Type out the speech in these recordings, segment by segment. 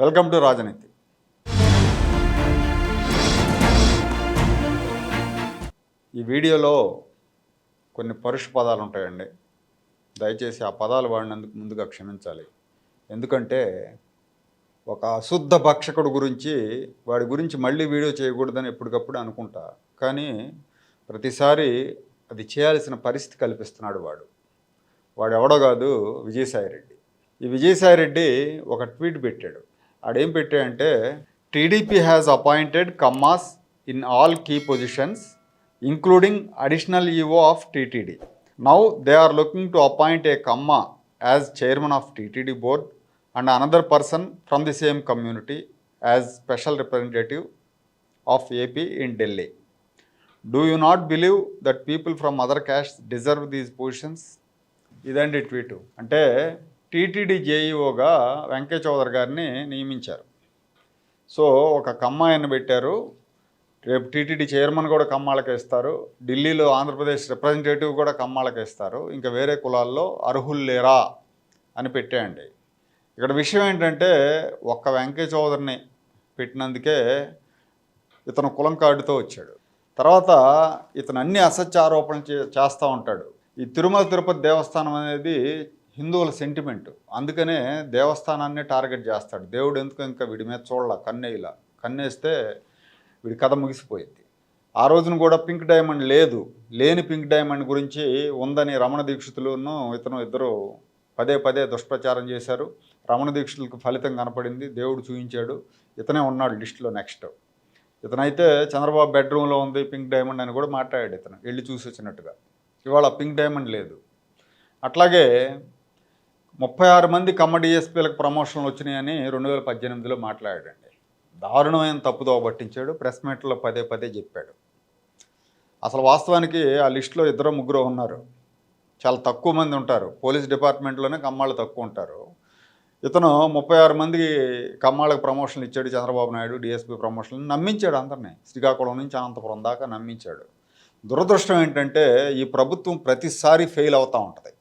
Welcome to రాజనీతి. ఈ వీడియోలో కొన్ని పరుష పదాలు ఉంటాయండి. దయచేసి ఆ పదాలు వాడినందుకు ముందుగా క్షమించాలి. ఎందుకంటే ఒక అశుద్ధ భక్షకుడు గురించి వాడి గురించి మళ్ళీ వీడియో చేయకూడదని ఎప్పటికప్పుడు అనుకుంటా. కానీ ప్రతిసారి అది చేయాల్సిన పరిస్థితి కల్పిస్తున్నాడు వాడు. వాడు ఎవడో కాదు విజయసాయిరెడ్డి ఈ విజయసాయిరెడ్డి ఒక ట్వీట్ పెట్టాడు. ఆడేం పెట్టాడంటే TDP has appointed Kammas in all key positions including additional EO of TTD now they are looking to appoint a Kamma as chairman of TTD board and another person from the same community as special representative of AP in Delhi do you not believe that people from other caste deserve these positions ఇదండి tweet. అంటే TTD జేఈఓగా వెంకయ్య చౌదరి గారిని నియమించారు. So ఒక కమ్మాయిని పెట్టారు. రేపు TTD chairman కూడా కమ్మాళ్ళకి ఇస్తారు. ఢిల్లీలో ఆంధ్రప్రదేశ్ రిప్రజెంటేటివ్ కూడా కమ్మాళ్ళకి ఇస్తారు. ఇంకా వేరే కులాల్లో అర్హులు లేరా అని పెట్టేయండి. ఇక్కడ విషయం ఏంటంటే ఒక్క వెంకయ్య చౌదరిని పెట్టినందుకే ఇతను కులం కార్డుతో వచ్చాడు. తర్వాత ఇతను అన్ని అసత్య ఆరోపణలు చే చేస్తూ ఉంటాడు. ఈ తిరుమల తిరుపతి దేవస్థానం అనేది హిందువుల సెంటిమెంట్ అందుకనే దేవస్థానాన్ని టార్గెట్ చేస్తాడు. దేవుడు ఎందుకు ఇంకా వీడి మీద చూడాల? కన్నేలా కన్నేస్తే వీడి కథ ముగిసిపోయింది. ఆ రోజున కూడా పింక్ డైమండ్ లేదు. లేని పింక్ డైమండ్ గురించి ఉందని రమణ దీక్షితులను ఇతను ఇద్దరు పదే పదే దుష్ప్రచారం చేశారు. రమణ దీక్షితులకు ఫలితం కనపడింది. దేవుడు చూపించాడు ఇతనే ఉన్నాడు లిస్టులో నెక్స్ట్. ఇతనైతే చంద్రబాబు బెడ్రూమ్లో ఉంది పింక్ డైమండ్ అని కూడా మాట్లాడాడు ఇతను. వెళ్ళి చూసి వచ్చినట్టుగా ఇవాళ పింక్ డైమండ్ లేదు. అట్లాగే ముప్పై ఆరు మంది కమ్మ డిఎస్పీలకు ప్రమోషన్లు వచ్చినాయని రెండు వేల పద్దెనిమిదిలో మాట్లాడాడండి. దారుణమైన తప్పుదో పట్టించాడు ప్రెస్ మీట్లో పదే పదే చెప్పాడు. అసలు వాస్తవానికి ఆ లిస్టులో ఇద్దరు ముగ్గురు ఉన్నారు. చాలా తక్కువ మంది ఉంటారు. పోలీస్ డిపార్ట్మెంట్లోనే కమ్మాళ్ళు తక్కువ ఉంటారు. ఇతను ముప్పై ఆరు మందికి కమ్మాళ్ళకి ప్రమోషన్లు ఇచ్చాడు చంద్రబాబు నాయుడు డిఎస్పీ ప్రమోషన్లు నమ్మించాడు అందరినీ. శ్రీకాకుళం నుంచి అనంతపురం దాకా నమ్మించాడు. దురదృష్టం ఏంటంటే ఈ ప్రభుత్వం ప్రతిసారి ఫెయిల్ అవుతూ ఉంటుంది.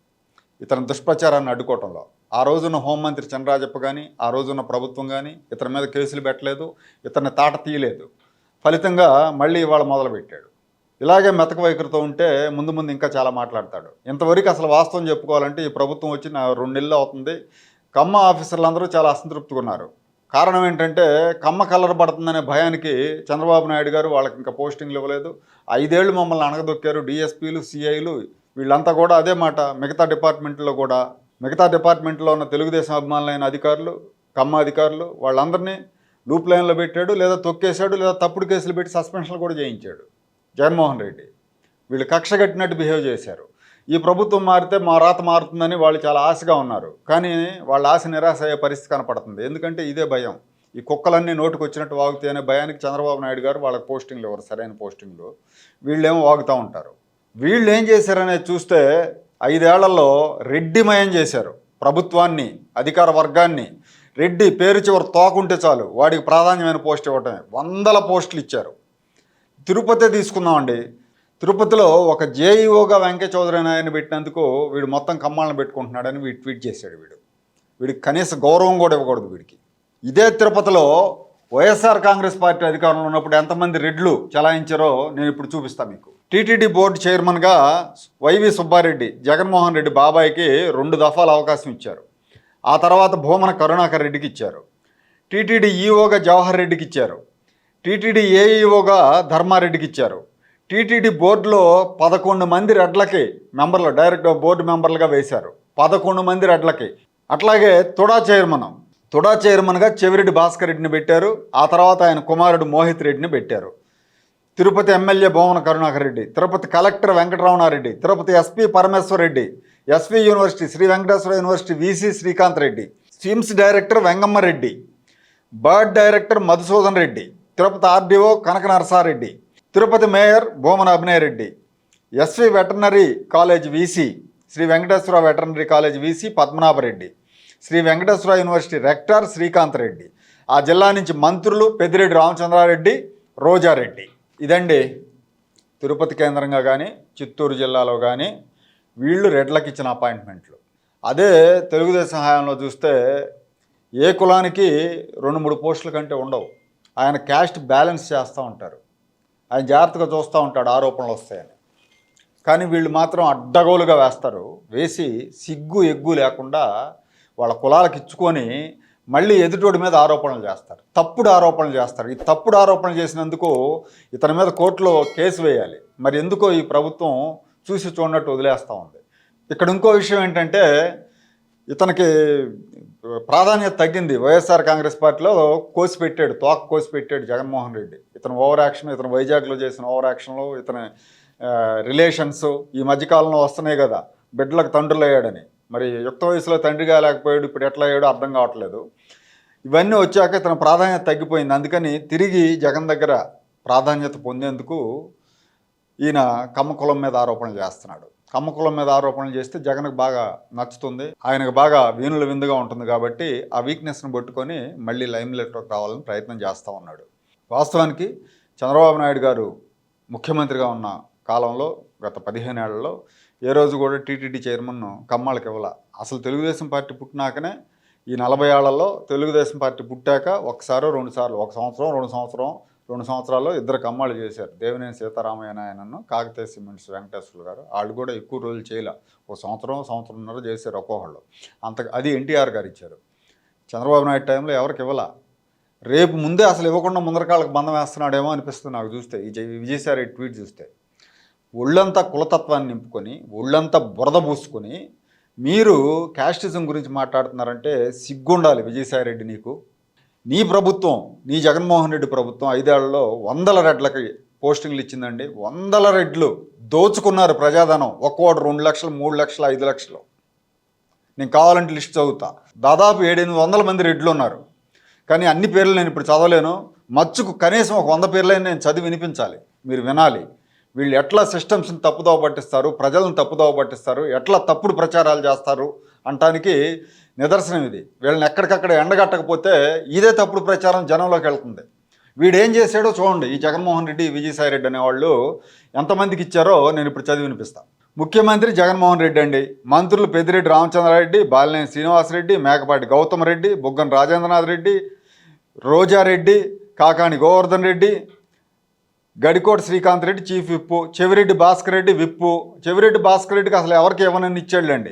ఇతని దుష్ప్రచారాన్ని అడ్డుకోవటంలో. ఆ రోజున హోంమంత్రి చంద్రరాజప్ప కానీ ఆ రోజున ప్రభుత్వం కానీ ఇతని మీద కేసులు పెట్టలేదు ఇతన్ని తాట తీయలేదు. ఫలితంగా మళ్ళీ ఇవాళ మొదలుపెట్టాడు. ఇలాగే మెతక వైఖరితో ఉంటే ముందు ముందు ఇంకా చాలా మాట్లాడతాడు. ఇంతవరకు అసలు వాస్తవం చెప్పుకోవాలంటే ఈ ప్రభుత్వం వచ్చి నా రెండు నెలలు అవుతుంది. కమ్మ ఆఫీసర్లు అందరూ చాలా అసంతృప్తిగా ఉన్నారు. కారణం ఏంటంటే కమ్మ కలర్ పడుతుందనే భయానికి చంద్రబాబు నాయుడు గారు వాళ్ళకి ఇంకా పోస్టింగ్లు ఇవ్వలేదు. ఐదేళ్ళు మమ్మల్ని అణగదొక్కారు. డిఎస్పీలు సిఐలు వీళ్ళంతా కూడా అదే మాట. మిగతా డిపార్ట్మెంట్లో కూడా మిగతా డిపార్ట్మెంట్లో ఉన్న తెలుగుదేశం అభిమానులైన అధికారులు కమ్మ అధికారులు వాళ్ళందరినీ లూప్ లైన్లో పెట్టాడు లేదా తొక్కేశాడు లేదా తప్పుడు కేసులు పెట్టి సస్పెన్షన్లు కూడా చేయించాడు. జగన్మోహన్ రెడ్డి. వీళ్ళు కక్ష కట్టినట్టు బిహేవ్ చేశారు. ఈ ప్రభుత్వం మారితే మా రాత మారుతుందని వాళ్ళు చాలా ఆశగా ఉన్నారు. కానీ వాళ్ళ ఆశ నిరాశ అయ్యే పరిస్థితి కనపడుతుంది. ఎందుకంటే ఇదే భయం. ఈ కుక్కలన్నీ నోటికి వచ్చినట్టు వాగుతాయి అనే భయానికి చంద్రబాబు నాయుడు గారు వాళ్ళకి పోస్టింగ్లు ఎవరు సరైన పోస్టింగ్లు. వీళ్ళేమో వాగుతూ ఉంటారు. వీళ్ళు ఏం చేశారనేది చూస్తే ఐదేళ్ళలో రెడ్డిమయం చేశారు ప్రభుత్వాన్ని అధికార వర్గాన్ని. రెడ్డి పేరు చివరి తోకుంటే చాలు వాడికి ప్రాధాన్యమైన పోస్ట్ ఇవ్వటమే. వందల పోస్టులు ఇచ్చారు. తిరుపతి తీసుకుందామండి. తిరుపతిలో ఒక జేఈఓగా వెంకయ్య చౌదరి నాయన ఆయన పెట్టినందుకు వీడు మొత్తం కమ్మాలను పెట్టుకుంటున్నాడని వీడు ట్వీట్ చేశాడు వీడు. వీడికి కనీస గౌరవం కూడా ఇవ్వకూడదు వీడికి. ఇదే తిరుపతిలో వైఎస్ఆర్ కాంగ్రెస్ పార్టీ అధికారంలో ఉన్నప్పుడు ఎంతమంది రెడ్లు చలాయించారో నేను ఇప్పుడు చూపిస్తాను మీకు. టీటీడీ బోర్డు చైర్మన్గా వైవి సుబ్బారెడ్డి జగన్మోహన్ రెడ్డి బాబాయికి రెండు దఫాలు అవకాశం ఇచ్చారు. ఆ తర్వాత భూమన కరుణాకర్ రెడ్డికి ఇచ్చారు. టీటీడీ ఈఓగా జవహర్ రెడ్డికి ఇచ్చారు. టీటీడీ ఏఈఓగా ధర్మారెడ్డికి ఇచ్చారు. టీటీడీ బోర్డులో పదకొండు మంది రెడ్లకి మెంబర్లు డైరెక్ట్ బోర్డు మెంబర్లుగా వేశారు. పదకొండు మంది రెడ్లకి. అట్లాగే తుడా చైర్మన్. తుడా చైర్మన్గా చెవిరెడ్డి భాస్కర్ రెడ్డిని పెట్టారు. ఆ తర్వాత ఆయన కుమారుడు మోహిత్ రెడ్డిని పెట్టారు. Tirupati MLA Bhuvana Karunakar Reddy Tirupati collector Venkataramana Reddy Tirupati SP Parameshwar Reddy SV university Sri Venkateswara university VC Srikanth Reddy SVIMS director Vengamma Reddy BIRD director Madhusudan Reddy Tirupati RDO Kanaka Narasa Reddy Tirupati mayor Bhumana Abhinay Reddy SV veterinary college VC Sri Venkateswara veterinary college VC Padmanabha Reddy Sri Venkateswara university rector Srikanth Reddy ఆ జిల్లా నుంచి మంత్రులు పెద్దిరెడ్డి రామచంద్రారెడ్డి రోజారెడ్డి. ఇదండి తిరుపతి కేంద్రంగా కానీ చిత్తూరు జిల్లాలో కానీ వీళ్ళు రెడ్లకు ఇచ్చిన అపాయింట్మెంట్లు. అదే తెలుగుదేశం హయాంలో చూస్తే ఏ కులానికి రెండు మూడు పోస్టుల కంటే ఉండవు. ఆయన క్యాస్ట్ బ్యాలెన్స్ చేస్తూ ఉంటారు. ఆయన జాగ్రత్తగా చూస్తూ ఉంటాడు ఆరోపణలు వస్తాయని. కానీ వీళ్ళు మాత్రం అడ్డగోలుగా వేస్తారు. వేసి సిగ్గు ఎగ్గు లేకుండా వాళ్ళ కులాలకు ఇచ్చుకొని మళ్ళీ ఎదుటోడి మీద ఆరోపణలు చేస్తారు. తప్పుడు ఆరోపణలు చేస్తారు. ఈ తప్పుడు ఆరోపణలు చేసినందుకు ఇతని మీద కోర్టులో కేసు వేయాలి. మరి ఎందుకో ఈ ప్రభుత్వం చూసి చూడనట్టు వదిలేస్తూ ఉంది. ఇక్కడ ఇంకో విషయం ఏంటంటే ఇతనికి ప్రాధాన్యత తగ్గింది. వైఎస్ఆర్ కాంగ్రెస్ పార్టీలో కోసి పెట్టాడు తోక కోసి పెట్టాడు జగన్మోహన్ రెడ్డి. ఇతను ఓవర్ యాక్షన్ ఇతను వైజాగ్లో చేసిన ఓవర్ యాక్షన్లు ఇతని రిలేషన్స్ ఈ మధ్యకాలంలో వస్తున్నాయి కదా. బిడ్డలకు తండ్రులు అయ్యాడని మరి యుక్త వయసులో తండ్రిగా లేకపోయాడు ఇప్పుడు ఎట్లా అయ్యాడో అర్థం కావట్లేదు. ఇవన్నీ వచ్చాక తన ప్రాధాన్యత తగ్గిపోయింది. అందుకని తిరిగి జగన్ దగ్గర ప్రాధాన్యత పొందేందుకు ఈయన కమ్మకులం మీద ఆరోపణలు చేస్తున్నాడు. కమ్మకులం మీద ఆరోపణలు చేస్తే జగన్కు బాగా నచ్చుతుంది. ఆయనకు బాగా వీణుల విందుగా ఉంటుంది కాబట్టి ఆ వీక్నెస్ను పట్టుకొని మళ్ళీ లైమ్ లెట్లోకి రావాలని ప్రయత్నం చేస్తూ ఉన్నాడు. వాస్తవానికి చంద్రబాబు నాయుడు గారు ముఖ్యమంత్రిగా ఉన్న కాలంలో గత పదిహేను ఏళ్ళలో ఏ రోజు కూడా టీటీడీ చైర్మన్ కమ్మాళ్ళకి ఇవ్వాల. అసలు తెలుగుదేశం పార్టీ పుట్టినాకనే ఈ నలభై ఏళ్ళలో తెలుగుదేశం పార్టీ పుట్టాక ఒకసారి రెండు సార్లు ఒక సంవత్సరం రెండు సంవత్సరం రెండు సంవత్సరాల్లో ఇద్దరు కమ్మాళ్ళు చేశారు. దేవినేని సీతారామయ్య నాయనను కాకతీయ సిమెంట్స్ వెంకటేశ్వర గారు. వాళ్ళు కూడా ఎక్కువ రోజులు చేయలే. ఒక సంవత్సరం సంవత్సరంన్నర చేశారు ఒక్కొక్కళ్ళు. అంత అది ఎన్టీఆర్ గారు ఇచ్చారు. చంద్రబాబు నాయుడు టైంలో ఎవరికి ఇవ్వాల? రేపు ముందే అసలు ఇవ్వకుండా ముందరకాళ్ళకి బంధం వేస్తున్నాడేమో అనిపిస్తుంది నాకు చూస్తే. ఈ విజయసారి విజయసాయి ట్వీట్ చూస్తే. ఒళ్ళంతా కులతత్వాన్ని నింపుకొని ఒళ్ళంతా బురద పూసుకొని మీరు క్యాస్టిజం గురించి మాట్లాడుతున్నారంటే సిగ్గుండాలి విజయసాయి రెడ్డి నీకు. నీ ప్రభుత్వం నీ జగన్మోహన్ రెడ్డి ప్రభుత్వం ఐదేళ్ళలో వందల రెడ్లకి పోస్టింగ్లు ఇచ్చిందండి. వందల రెడ్లు దోచుకున్నారు ప్రజాధనం. ఒక్కోటి రెండు లక్షలు మూడు లక్షలు ఐదు లక్షలు. నేను కావాలంటే లిస్ట్ చదువుతా. దాదాపు ఏడెనిమిది వందల మంది రెడ్లు ఉన్నారు. కానీ అన్ని పేర్లు నేను ఇప్పుడు చదవలేను. మచ్చుకు కనీసం ఒక వంద పేర్లైనా నేను చదివి వినిపించాలి. మీరు వినాలి. వీళ్ళు ఎట్లా సిస్టమ్స్ని తప్పుదోవ పట్టిస్తారు ప్రజలను తప్పుదోవ పట్టిస్తారు ఎట్లా తప్పుడు ప్రచారాలు చేస్తారు అంటానికి నిదర్శనం ఇది. వీళ్ళని ఎక్కడికక్కడ ఎండగట్టకపోతే ఇదే తప్పుడు ప్రచారం జనంలోకి వెళ్తుంది. వీడు ఏం చేశాడో చూడండి. ఈ జగన్మోహన్ రెడ్డి విజయసాయి రెడ్డి అనేవాళ్ళు ఎంతమందికి ఇచ్చారో నేను ఇప్పుడు చదివి వినిపిస్తాను ముఖ్యమంత్రి జగన్మోహన్ రెడ్డి అండి. మంత్రులు Peddireddy Ramachandra Reddy Balineni Srinivasa Reddy Mekapati Goutham Reddy Buggana Rajendranath Reddy Roja Reddy Kakani Govardhan Reddy Gadikota Srikanth Reddy chief whip Chevireddy Bhaskar Reddy whip. Chevireddy Bhaskar రెడ్డికి అసలు ఎవరికి ఇవ్వనని ఇచ్చాడులేండి?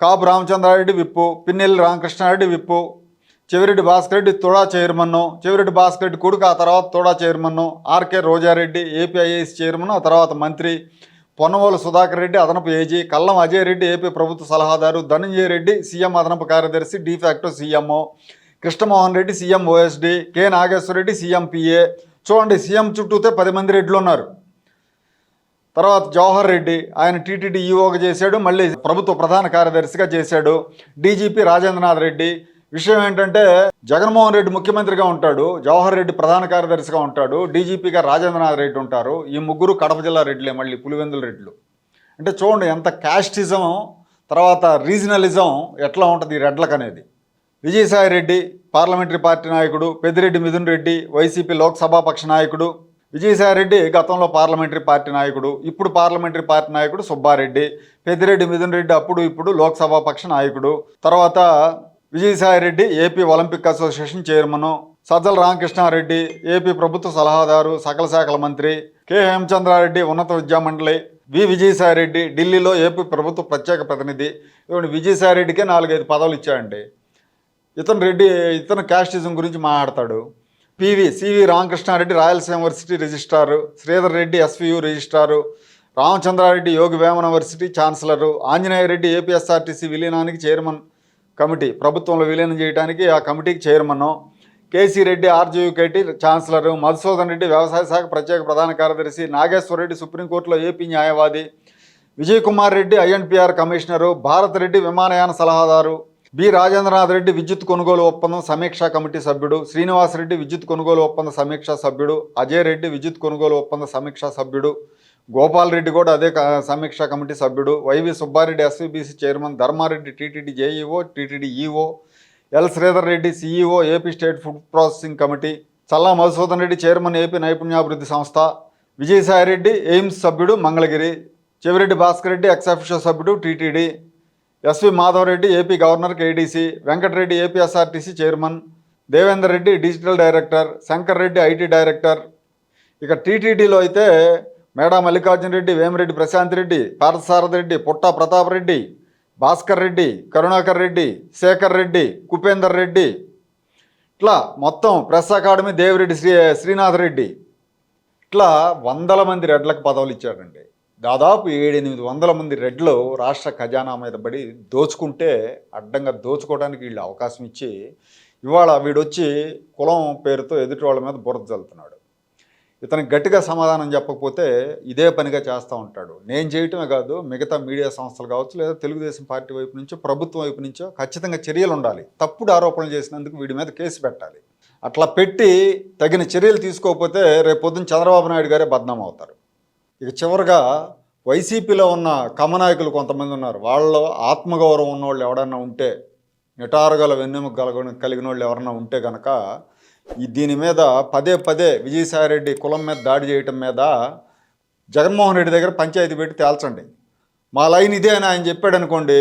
కాపు రామచంద్రారెడ్డి విప్పు పిన్నెల్లి రామకృష్ణారెడ్డి విప్పు చెవిరెడ్డి భాస్కర్ రెడ్డి తుడా చైర్మన్ను చెవిరెడ్డి భాస్కర్ రెడ్డి కొడుకు ఆ తర్వాత తోడా చైర్మన్ను ఆర్కే రోజారెడ్డి ఏపీఐఎస్ చైర్మన్ ఆ తర్వాత మంత్రి పొన్నవోలు సుధాకర్ రెడ్డి అదనపు ఏజీ కల్లం అజయ్ రెడ్డి ఏపీ ప్రభుత్వ సలహాదారు ధనంజయ రెడ్డి సీఎం అదనపు కార్యదర్శి de facto CMO Krishnamohan Reddy CM OSD K Nageswara Reddy CM PA చూడండి సీఎం చుట్టూతే పది మంది రెడ్లు ఉన్నారు. తర్వాత జవహర్ రెడ్డి ఆయన టీటీడీ ఈఓగా చేశాడు మళ్ళీ ప్రభుత్వ ప్రధాన కార్యదర్శిగా చేశాడు. డీజీపీ రాజేంద్రనాథ్ రెడ్డి. విషయం ఏంటంటే జగన్మోహన్ రెడ్డి ముఖ్యమంత్రిగా ఉంటాడు జవహర్ రెడ్డి ప్రధాన కార్యదర్శిగా ఉంటాడు డీజీపీగా రాజేంద్రనాథ్ రెడ్డి ఉంటారు. ఈ ముగ్గురు కడప జిల్లా రెడ్లే మళ్ళీ పులివెందుల రెడ్లు. అంటే చూడండి ఎంత క్యాస్టిజం తర్వాత రీజనలిజం ఎట్లా ఉంటుంది ఈ రెడ్లకు అనేది విజయసాయి రెడ్డి పార్లమెంటరీ పార్టీ నాయకుడు పెద్దిరెడ్డి మిథున్ రెడ్డి వైసీపీ లోక్సభాపక్ష నాయకుడు విజయసాయి రెడ్డి గతంలో పార్లమెంటరీ పార్టీ నాయకుడు ఇప్పుడు పార్లమెంటరీ పార్టీ నాయకుడు సుబ్బారెడ్డి పెద్దిరెడ్డి మిథున్ రెడ్డి అప్పుడు ఇప్పుడు లోక్సభాపక్ష నాయకుడు. తర్వాత Vijayasai Reddy AP Olympic association chairman Sajjala Ramakrishna Reddy AP ప్రభుత్వ సలహాదారు సకల శాఖల మంత్రి కె హేమచంద్రారెడ్డి ఉన్నత విద్యామండలి వి విజయసాయి రెడ్డి ఢిల్లీలో ఏపీ ప్రభుత్వ ప్రత్యేక ప్రతినిధి. ఇవన్నీ విజయసాయిరెడ్డికే నాలుగైదు పదవులు ఇచ్చాయండి ఇతను రెడ్డి ఇతను క్యాస్టిజం గురించి మాట్లాడతాడు. PV CV Ramakrishna Reddy Rayalaseema university registrar. Sridhar Reddy SVU registrar. Ramachandra Reddy Yogi Vemana university chancellor. Anjaneya Reddy APSRTC విలీనానికి chairman committee. ప్రభుత్వంలో విలీనం చేయడానికి ఆ కమిటీకి chairman. KC Reddy RGUKT chancellor. Madhusudan Reddy వ్యవసాయ శాఖ ప్రత్యేక ప్రధాన కార్యదర్శి. నాగేశ్వర రెడ్డి సుప్రీంకోర్టులో ఏపీ న్యాయవాది. Vijay Kumar Reddy INPR commissioner. Bharat Reddy విమానయాన సలహాదారు. బి రాజేంద్రనాథ్ రెడ్డి విద్యుత్ కొనుగోలు ఒప్పందం సమీక్షా కమిటీ సభ్యుడు శ్రీనివాస్ రెడ్డి విద్యుత్ కొనుగోలు ఒప్పంద సమీక్షా సభ్యుడు అజయ్ రెడ్డి విద్యుత్ కొనుగోలు ఒప్పంద సమీక్షా సభ్యుడు గోపాల్ రెడ్డి కూడా అదే క- సమీక్షా కమిటీ సభ్యుడు YV Subba Reddy SVBC chairman Dharma Reddy TTD JEO TTD EO L Sridhar Reddy CEO AP state food processing committee Challa Madhusudan Reddy chairman AP నైపుణ్యాభివృద్ధి సంస్థ విజయసాయి రెడ్డి ఎయిమ్స్ సభ్యుడు మంగళగిరి చెవిరెడ్డి భాస్కర్ రెడ్డి ఎక్స్ సభ్యుడు TTD SV Madhava Reddy AP governor KDC Venkata Reddy APSRTC chairman Devender Reddy digital director Shankar Reddy IT director. ఇక టీటీడీలో అయితే మేడా మల్లికార్జున రెడ్డి వేమిరెడ్డి ప్రశాంత్ రెడ్డి పార్థసారథి రెడ్డి పుట్టా ప్రతాప్ రెడ్డి భాస్కర్ రెడ్డి కరుణాకర్ రెడ్డి శేఖర్ రెడ్డి కుపేందర్ రెడ్డి. ఇట్లా మొత్తం press academy Devireddy Sri Srinath Reddy. ఇట్లా వందల మంది రెడ్లకు పదవులు ఇచ్చాడండి. దాదాపు ఏడెనిమిది వందల మంది రెడ్లు రాష్ట్ర ఖజానా మీద పడి దోచుకుంటే అడ్డంగా దోచుకోవడానికి వీళ్ళు అవకాశం ఇచ్చి ఇవాళ వీడొచ్చి కులం పేరుతో ఎదుటి వాళ్ళ మీద బురద చల్లుతున్నాడు ఇతనికి గట్టిగా సమాధానం చెప్పకపోతే ఇదే పనిగా చేస్తూ ఉంటాడు. నేను చేయటమే కాదు మిగతా మీడియా సంస్థలు కావచ్చు లేదా తెలుగుదేశం పార్టీ వైపు నుంచో ప్రభుత్వం వైపు నుంచో ఖచ్చితంగా చర్యలు ఉండాలి. తప్పుడు ఆరోపణలు చేసినందుకు వీడి మీద కేసు పెట్టాలి. అట్లా పెట్టి తగిన చర్యలు తీసుకోకపోతే రేపు చంద్రబాబు నాయుడు గారే బద్నాం అవుతారు. ఇక చివరిగా వైసీపీలో ఉన్న కమనాయకులు కొంతమంది ఉన్నారు. వాళ్ళు ఆత్మగౌరవం ఉన్నవాళ్ళు ఎవడన్నా ఉంటే నిటారుగల వెన్నెముక కలగ కలిగిన వాళ్ళు ఎవరన్నా ఉంటే కనుక ఈ దీని మీద పదే పదే విజయసాయిరెడ్డి కులం మీద దాడి చేయటం మీద జగన్మోహన్ రెడ్డి దగ్గర పంచాయతీ పెట్టి తేల్చండి. మా లైన్ ఇదే అని ఆయన చెప్పాడు అనుకోండి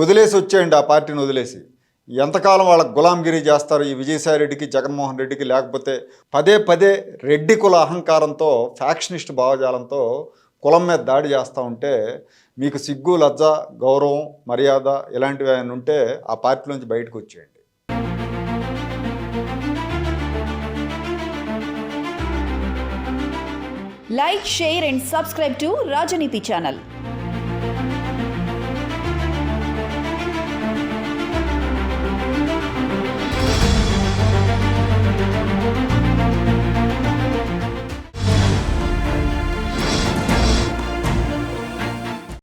వదిలేసి వచ్చేయండి ఆ పార్టీని వదిలేసి. ఎంతకాలం వాళ్ళ గులాంగిరి చేస్తారు ఈ విజయసాయిరెడ్డికి జగన్మోహన్ రెడ్డికి లేకపోతే పదే పదే రెడ్డి కుల అహంకారంతో ఫ్యాక్షనిస్ట్ భావజాలంతో కులం మీద దాడి చేస్తూ ఉంటే మీకు సిగ్గు లజ్జ గౌరవం మర్యాద ఇలాంటివి ఆయన ఉంటే ఆ పార్టీలోంచి బయటకు వచ్చేయండి. Like share and subscribe to Rajaneeti channel